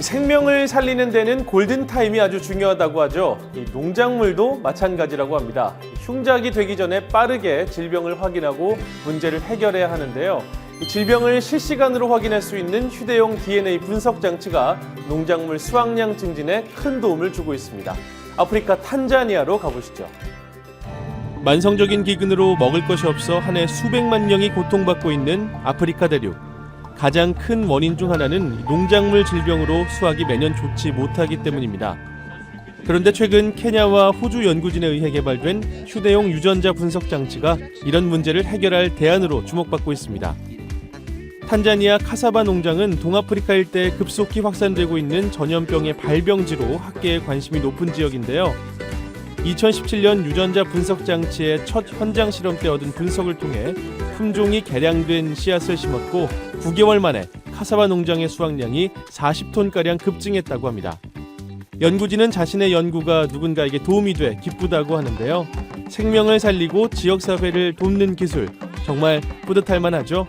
생명을 살리는 데는 골든타임이 아주 중요하다고 하죠. 이 농작물도 마찬가지라고 합니다. 흉작이 되기 전에 빠르게 질병을 확인하고 문제를 해결해야 하는데요. 이 질병을 실시간으로 확인할 수 있는 휴대용 DNA 분석 장치가 농작물 수확량 증진에 큰 도움을 주고 있습니다. 아프리카 탄자니아로 가보시죠. 만성적인 기근으로 먹을 것이 없어 한 해 수백만 명이 고통받고 있는 아프리카 대륙. 가장 큰 원인 중 하나는 농작물 질병으로 수확이 매년 좋지 못하기 때문입니다. 그런데 최근 케냐와 호주 연구진에 의해 개발된 휴대용 유전자 분석 장치가 이런 문제를 해결할 대안으로 주목받고 있습니다. 탄자니아 카사바 농장은 동아프리카 일대에 급속히 확산되고 있는 전염병의 발병지로 학계의 관심이 높은 지역인데요. 2017년 유전자 분석 장치의 첫 현장 실험 때 얻은 분석을 통해 품종이 개량된 씨앗을 심었고 9개월 만에 카사바 농장의 수확량이 40톤가량 급증했다고 합니다. 연구진은 자신의 연구가 누군가에게 도움이 돼 기쁘다고 하는데요. 생명을 살리고 지역사회를 돕는 기술, 정말 뿌듯할 만하죠.